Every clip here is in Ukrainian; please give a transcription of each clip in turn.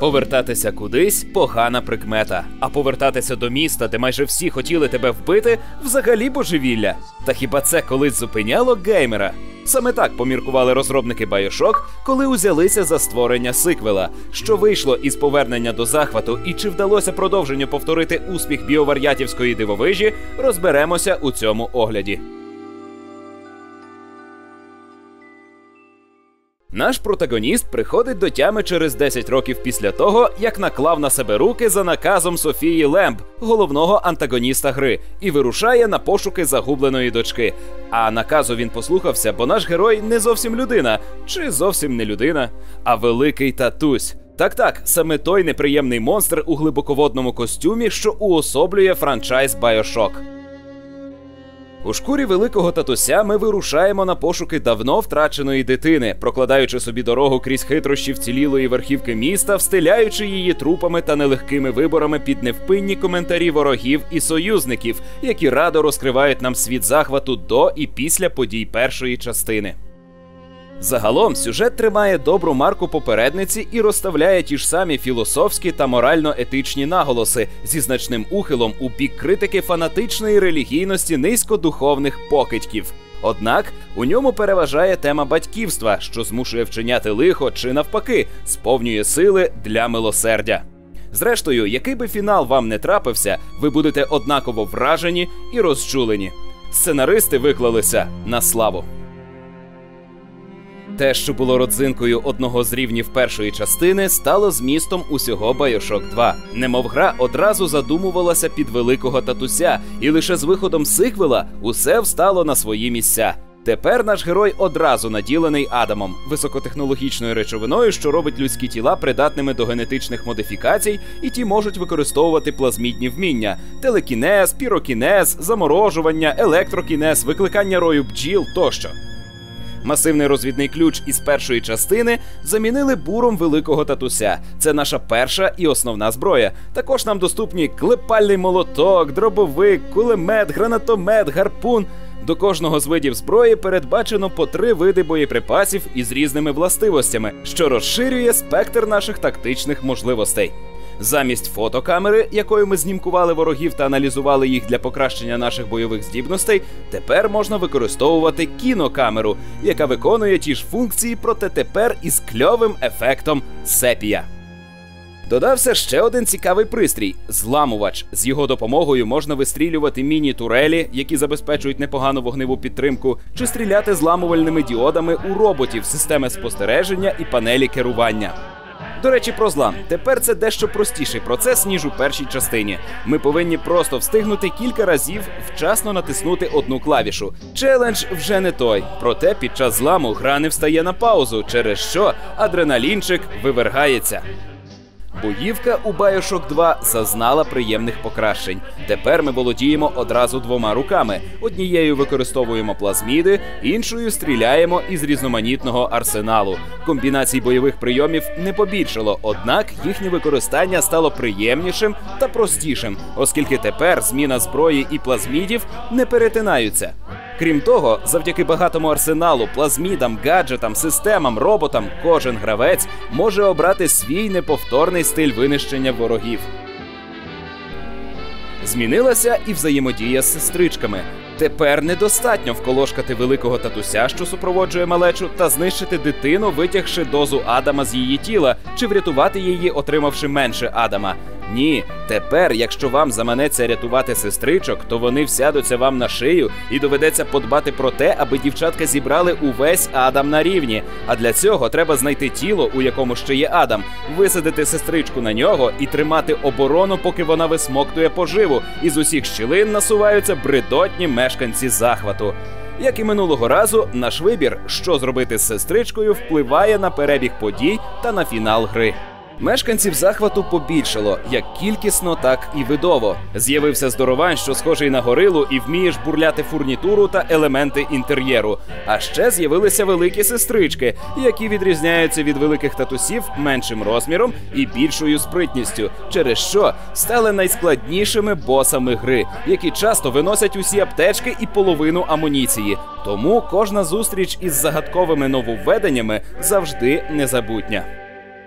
Повертатися кудись погана прикмета. А повертатися до міста, де майже всі хотіли тебе вбити, взагалі божевілля. Та хіба це колись зупиняло геймера? Саме так поміркували розробники Bioshock, коли узялися за створення сиквела, що вийшло із повернення до захвату, і чи вдалося продовженню повторити успіх біовар'ятівської дивовижі, розберемося у цьому огляді. Наш протагоніст приходить до тями через 10 років після того, як наклав на себе руки за наказом Софії Лемб, головного антагоніста гри, і вирушає на пошуки загубленої дочки. А наказу він послухався, бо наш герой не зовсім людина, чи зовсім не людина, а великий татусь. Так так, саме той неприємний монстр у глибоководному костюмі, що уособлює франчайз Bioshock. У шкурі великого татуся ми вирушаємо на пошуки давно втраченої дитини, прокладаючи собі дорогу крізь хитрощі вцілілої верхівки міста, встиляючи її трупами та нелегкими виборами під невпинні коментарі ворогів і союзників, які радо розкривають нам світ захвату до і після подій першої частини. Загалом сюжет тримає добру марку попередниці і розставляє ті ж самі філософські та морально-етичні наголоси зі значним ухилом у бік критики фанатичної релігійності низькодуховних покидьків. Однак у ньому переважає тема батьківства, що змушує вчиняти лихо чи навпаки сповнює сили для милосердя. Зрештою, який би фінал вам не трапився, ви будете однаково вражені і розчулені. Сценаристи виклалися на славу. Те, що було родзинкою одного з рівнів першої частини, стало змістом усього Bioshock 2. Немов гра одразу задумувалася під великого татуся, і лише з виходом сиквела усе встало на свої місця. Тепер наш герой одразу наділений Адамом, високотехнологічною речовиною, що робить людські тіла придатними до генетичних модифікацій, і ті можуть використовувати плазмідні вміння: телекінез, пірокінез, заморожування, електрокінез, викликання рою бджіл тощо. Масивний розвідний ключ із першої частини замінили буром великого татуся. Це наша перша і основна зброя. Також нам доступні клепальний молоток, дробовик, кулемет, гранатомет, гарпун. До кожного з видів зброї передбачено по три види боєприпасів із різними властивостями, що розширює спектр наших тактичних можливостей. Замість фотокамери, якою ми знімкували ворогів та аналізували їх для покращення наших бойових здібностей, тепер можна використовувати кінокамеру, яка виконує ті ж функції, проте тепер із кльовим ефектом сепія. Додався ще один цікавий пристрій зламувач. З його допомогою можна вистрілювати міні-турелі, які забезпечують непогану вогневу підтримку, чи стріляти зламувальними діодами у роботів, системи спостереження і панелі керування. До речі, про злам. Тепер це дещо простіший процес, ніж у першій частині. Ми повинні просто встигнути кілька разів вчасно натиснути одну клавішу. Челендж вже не той. Проте під час зламу гра не встає на паузу, через що адреналінчик вивергається. Боївка у Bioshock 2 зазнала приємних покращень. Тепер ми володіємо одразу двома руками: однією використовуємо плазміди, іншою стріляємо із різноманітного арсеналу. Комбінацій бойових прийомів не побільшало, однак їхнє використання стало приємнішим та простішим, оскільки тепер зміна зброї і плазмідів не перетинаються. Крім того, завдяки багатому арсеналу, плазмідам, гаджетам, системам, роботам, кожен гравець може обрати свій неповторний стиль винищення ворогів. Змінилася і взаємодія з сестричками. Тепер недостатньо вколошкати великого татуся, що супроводжує малечу, та знищити дитину, витягши дозу Адама з її тіла, чи врятувати її, отримавши менше Адама. Ні, тепер, якщо вам заманеться рятувати сестричок, то вони всядуться вам на шию і доведеться подбати про те, аби дівчатка зібрали увесь Адам на рівні. А для цього треба знайти тіло, у якому ще є Адам, висадити сестричку на нього і тримати оборону, поки вона висмоктує поживу. І з усіх щілин насуваються бредотні мешканці захвату. Як і минулого разу, наш вибір, що зробити з сестричкою, впливає на перебіг подій та на фінал гри. Мешканців захвату побільшало як кількісно, так і видово. З'явився здоровань, що схожий на горилу, і вміє жбурляти фурнітуру та елементи інтер'єру. А ще з'явилися великі сестрички, які відрізняються від великих татусів меншим розміром і більшою спритністю, через що стали найскладнішими босами гри, які часто виносять усі аптечки і половину амуніції. Тому кожна зустріч із загадковими нововведеннями завжди незабутня.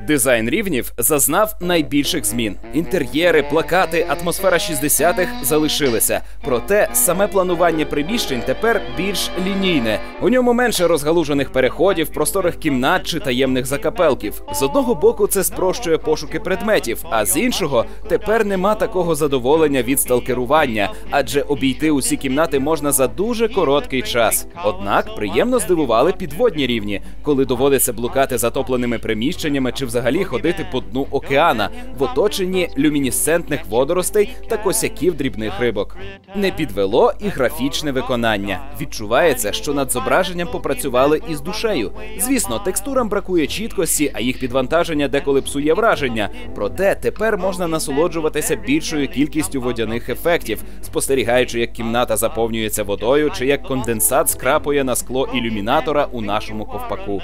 Дизайн рівнів зазнав найбільших змін. Інтер'єри, плакати, атмосфера 60-х залишилися. Проте саме планування приміщень тепер більш лінійне. У ньому менше розгалужених переходів, просторих кімнат чи таємних закапелків. З одного боку, це спрощує пошуки предметів, а з іншого тепер нема такого задоволення від сталкерування, адже обійти усі кімнати можна за дуже короткий час. Однак приємно здивували підводні рівні, коли доводиться блукати затопленими приміщеннями чи взагалі ходити по дну океана в оточенні люмінесцентних водоростей та косяків дрібних рибок. Не підвело і графічне виконання. Відчувається, що над зображенням попрацювали із душею. Звісно, текстурам бракує чіткості, а їх підвантаження деколи псує враження. Проте тепер можна насолоджуватися більшою кількістю водяних ефектів, спостерігаючи, як кімната заповнюється водою чи як конденсат скрапує на скло ілюмінатора у нашому ковпаку.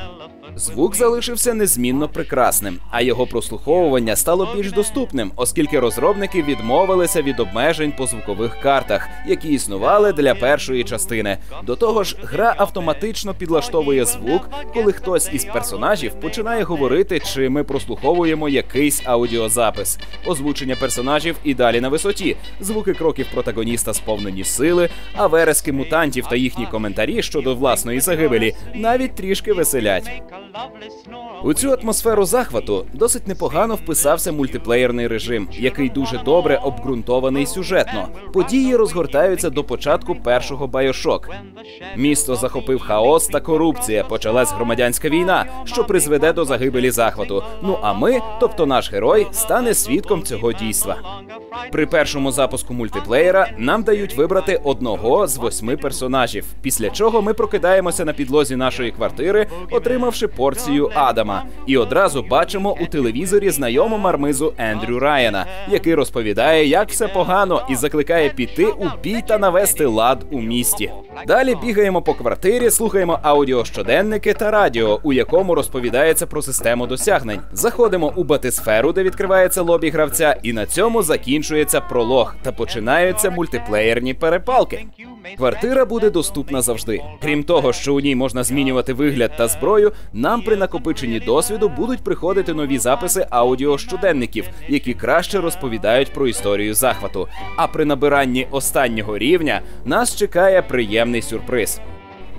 Звук залишився незмінно прекрасним, а його прослуховування стало більш доступним, оскільки розробники відмовилися від обмежень по звукових картах, які існували для першої частини. До того ж, гра автоматично підлаштовує звук, коли хтось із персонажів починає говорити, чи ми прослуховуємо якийсь аудіозапис. Озвучення персонажів і далі на висоті, звуки кроків протагоніста сповнені сили, а верески мутантів та їхні коментарі щодо власної загибелі навіть трішки веселять. У цю атмосферу захвату досить непогано вписався мультиплеєрний режим, який дуже добре обґрунтований сюжетно. Події розгортаються до початку першого байошок. Місто захопив хаос та корупція. Почалась громадянська війна, що призведе до загибелі захвату. Ну а ми, тобто наш герой, стане свідком цього дійства. При першому запуску мультиплеєра нам дають вибрати одного з восьми персонажів. Після чого ми прокидаємося на підлозі нашої квартири, отримавши порцію Адама, і одразу бачимо у телевізорі знайому мармизу Ендрю Райана, який розповідає, як все погано, і закликає піти у бій та навести лад у місті. Далі бігаємо по квартирі, слухаємо аудіощоденники та радіо, у якому розповідається про систему досягнень. Заходимо у батисферу, де відкривається лобі гравця, і на цьому закінчується пролог та починаються мультиплеєрні перепалки. Квартира буде доступна завжди. Крім того, що у ній можна змінювати вигляд та зброю, нам при накопиченні досвіду будуть приходити нові записи аудіо щоденників, які краще розповідають про історію захвату. А при набиранні останнього рівня нас чекає приємний сюрприз.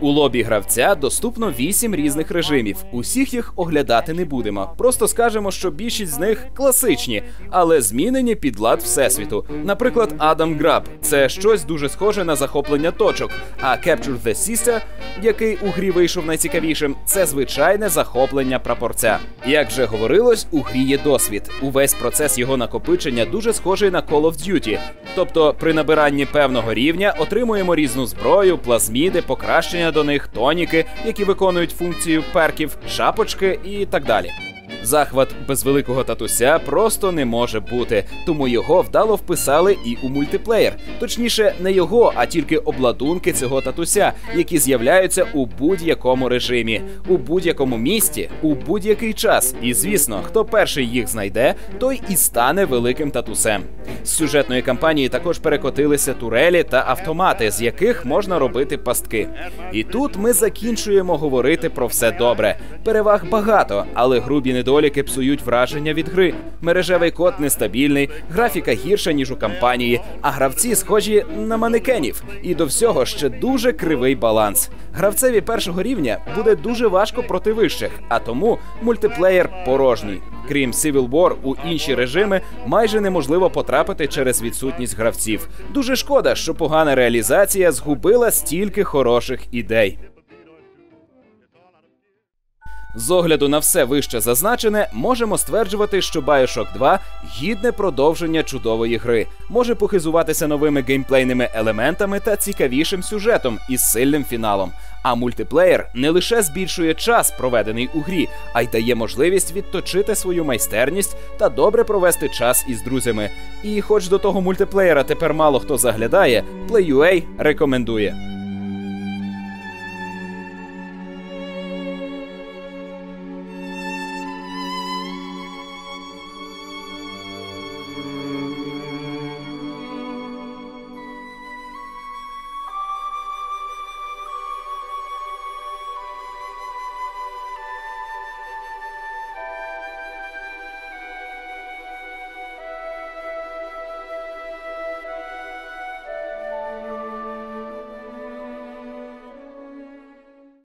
У лобі гравця доступно 8 різних режимів. Усіх їх оглядати не будемо. Просто скажемо, що більшість з них класичні, але змінені під лад всесвіту. Наприклад, Адам Граб це щось дуже схоже на захоплення точок. А Capture the Sister, який у грі вийшов найцікавішим, це звичайне захоплення прапорця. Як вже говорилось, у грі є досвід. Увесь процес його накопичення дуже схожий на Call of Duty. Тобто, при набиранні певного рівня отримуємо різну зброю, плазміди, покращення до них, тоніки, які виконують функцію перків, шапочки і так далі. Захват без великого татуся просто не може бути, тому його вдало вписали і у мультиплеєр. Точніше, не його, а тільки обладунки цього татуся, які з'являються у будь-якому режимі, у будь-якому місті, у будь-який час. І звісно, хто перший їх знайде, той і стане великим татусем. З сюжетної кампанії також перекотилися турелі та автомати, з яких можна робити пастки. І тут ми закінчуємо говорити про все добре. Переваг багато, але грубі недоліки псують враження від гри. Мережевий код нестабільний, графіка гірша ніж у кампанії, а гравці схожі на манекенів. І до всього ще дуже кривий баланс. Гравцеві першого рівня буде дуже важко проти вищих, а тому мультиплеєр порожній. Крім Civil War, у інші режими майже неможливо потрапити через відсутність гравців. Дуже шкода, що погана реалізація згубила стільки хороших ідей. З огляду на все вище зазначене, можемо стверджувати, що Bioshock 2 гідне продовження чудової гри, може похизуватися новими геймплейними елементами та цікавішим сюжетом із сильним фіналом. А мультиплеєр не лише збільшує час, проведений у грі, а й дає можливість відточити свою майстерність та добре провести час із друзями. І, хоч до того мультиплеєра тепер мало хто заглядає, PlayUA рекомендує.